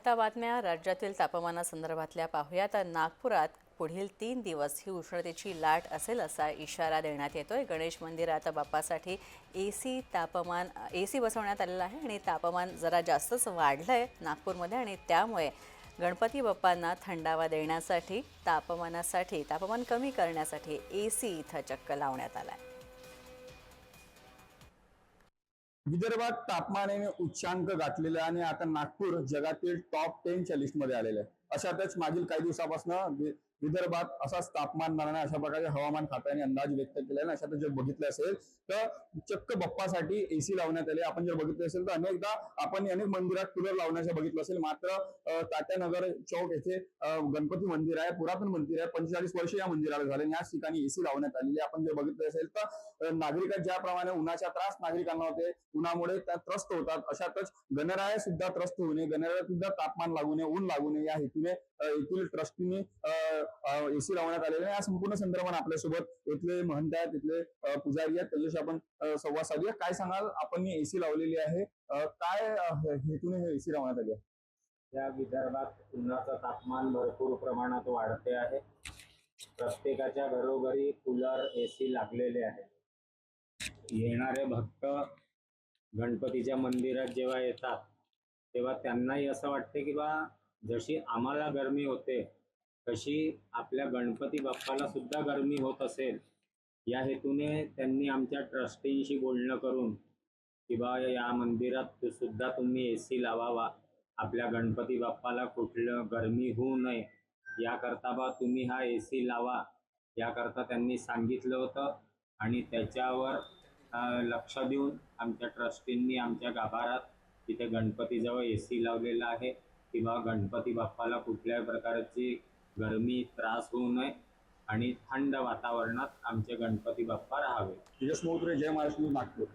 आता बातम्या राज्यातील तापमानासंदर्भातल्या पाहूया तर नागपुरात पुढील तीन दिवस ही उष्णतेची लाट असेल असा इशारा देण्यात येतोय. गणेश मंदिरात बाप्पासाठी ए सी तापमान ए सी बसवण्यात आलेलं आहे आणि तापमान जरा जास्तच वाढलं आहे नागपूरमध्ये आणि त्यामुळे गणपती बाप्पांना थंडावा देण्यासाठी तापमानासाठी तापमान कमी करण्यासाठी ए सी इथं चक्क लावण्यात आला आहे विदर्भात तापमानाने उच्चांक गाठलेला आहे आणि आता नागपूर जगातील टॉप टेनच्या लिस्टमध्ये आलेलं. आहे अशातच मागील काही दिवसापासून विदर्भात असाच तापमान राहणार अशा प्रकारे हवामान खात्याने अंदाज व्यक्त केला आहे अशातच जर बघितलं असेल तर चक्क बप्पासाठी एसी लावण्यात आले. आपण जर बघितलं असेल तर अनेकदा आपण अनेक मंदिरात कूलर लावण्याचं बघितलं असेल. मात्र तात्यानगर चौक येथे गणपती मंदिर आहे पुरातन मंदिर आहे. पंचेचाळीस वर्ष या मंदिराला झाले आणि याच ठिकाणी एसी लावण्यात आलेली आहे. आपण जर बघितलं असेल तर नागरिकात ज्याप्रमाणे उन्हाचा त्रास नागरिकांना होते उन्हामुळे त्या त्रस्त होतात. अशातच गणराया सुद्धा त्रस्त होऊ नये. गणराया सुद्धा तापमान लागू नये ऊन लागू नये. या हेतूने येथील ट्रस्टीने एसी लावण्यात आलेले आहे. या संपूर्ण संदर्भात आपल्यासोबत इथले महंत आहेत इथले पुजारी आहेत. त्याच्याशी आपण संवाद साधूया. काय सांगाल? आपण एसी लावलेली आहे. काय हेतूने हे एसी लावण्यात आली आहे? या विदर्भात उन्हाचं तापमान भरपूर प्रमाणात वाढते आहे. प्रत्येकाच्या घरोघरी कूलर एसी लागलेले आहे. येणारे भक्त गणपतीच्या मंदिरात जेव्हा येतात तेव्हा त्यांनाही असं वाटते की बा जशी आम्हाला गरमी होते तशी आपल्या गणपती बाप्पाला सुद्धा गरमी होत असेल या हेतूने त्यांनी आमच्या ट्रस्टींशी बोलणं करून की बा या मंदिरात सुद्धा तुम्ही ए सी लावावा. आपल्या गणपती बाप्पाला कुठलं गरमी होऊ नये याकरता बा तुम्ही हा ए सी लावा. याकरता त्यांनी सांगितलं होतं आणि त्याच्यावर लक्ष देऊन आमच्या ट्रस्टींनी आमच्या गाभारात तिथे गणपतीजवळ ए सी लावलेला आहे. किंवा गणपती बाप्पाला कुठल्याही प्रकारची गरमी त्रास होऊ नये आणि थंड वातावरणात आमचे गणपती बाप्पा राहावे. तेजस मोत्रे जय महाराष्ट्र नागपूर